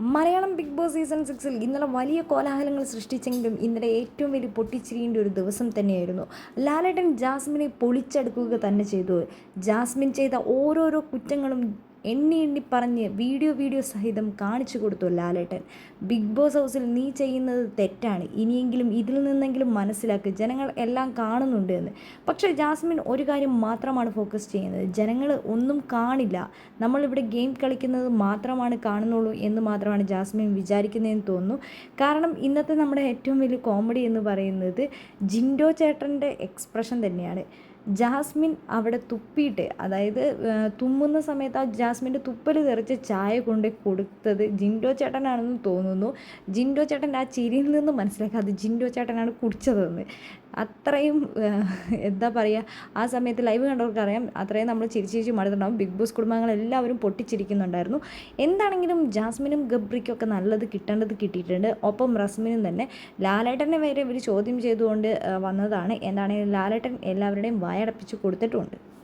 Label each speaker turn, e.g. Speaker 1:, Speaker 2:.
Speaker 1: Malayalam big boss season സിക്സിൽ ഇന്നലെ വലിയ കോലാഹലങ്ങൾ സൃഷ്ടിച്ചെങ്കിലും ഇന്നലെ ഏറ്റവും വലിയ പൊട്ടിച്ചിരിയേണ്ട ഒരു ദിവസം തന്നെയായിരുന്നു. ലാലേട്ടൻ ജാസ്മിനെ പൊളിച്ചെടുക്കുക തന്നെ ചെയ്തു. ജാസ്മിൻ ചെയ്ത ഓരോരോ കുറ്റങ്ങളും എണ്ണി എണ്ണി പറഞ്ഞ് വീഡിയോ വീഡിയോ സഹിതം കാണിച്ചു കൊടുത്തു ലാലേട്ടൻ. ബിഗ് ബോസ് ഹൗസിൽ നീ ചെയ്യുന്നത് തെറ്റാണ്. ഇനിയെങ്കിലും ഇതിൽ നിന്നെങ്കിലും മനസ്സിലാക്കുക ജനങ്ങൾ എല്ലാം കാണുന്നുണ്ട് എന്ന്. പക്ഷേ ജാസ്മിൻ ഒരു കാര്യം മാത്രമാണ് ഫോക്കസ് ചെയ്യുന്നത്. ജനങ്ങൾ ഒന്നും കാണില്ല. നമ്മളിവിടെ ഗെയിം കളിക്കുന്നത് മാത്രമാണ് കാണുന്നുള്ളൂ എന്ന് മാത്രമാണ് ജാസ്മിൻ വിചാരിക്കുന്നതെന്ന് തോന്നുന്നു. കാരണം ഇന്നത്തെ നമ്മുടെ ഏറ്റവും വലിയ കോമഡി എന്ന് പറയുന്നത് ജിൻഡോ ചേട്ടന്റെ എക്സ്പ്രഷൻ തന്നെയാണ്. ജാസ്മിൻ അവിടെ തുപ്പിയിട്ട് അതായത് തുമ്മുന്ന സമയത്ത് ആ ജാസ്മിന്റെ തുപ്പൽ തെറിച്ച് ചായ കൊണ്ട് കൊടുത്തത് ജിൻഡോ ചേട്ടനാണെന്ന് തോന്നുന്നു. ജിൻഡോ ചേട്ടൻ ആ ചിരിയിൽ നിന്ന് മനസ്സിലാക്കുക അത് ജിൻഡോ ചേട്ടനാണ് കുടിച്ചതെന്ന്. അത്രയും എന്താ പറയുക ആ സമയത്ത് ലൈവ് കണ്ടവർക്ക് അറിയാം അത്രയും നമ്മൾ ചിരിച്ച് ചിരിച്ച് മടുത്തുണ്ടാവും ബിഗ് ബോസ് കുടുംബങ്ങൾ എല്ലാവരും പൊട്ടിച്ചിരിക്കുന്നുണ്ടായിരുന്നു. എന്താണെങ്കിലും ജാസ്മിനും ഗബ്രിക്കൊക്കെ നല്ലത് കിട്ടേണ്ടത് കിട്ടിയിട്ടുണ്ട്. ഒപ്പം റസ്മിനും തന്നെ ലാലേട്ടനെ വരെ ഇവർ ചോദ്യം ചെയ്തുകൊണ്ട് വന്നതാണ്. എന്താണെങ്കിലും ലാലേട്ടൻ എല്ലാവരുടെയും വായടപ്പിച്ച് കൊടുത്തിട്ടുണ്ട്.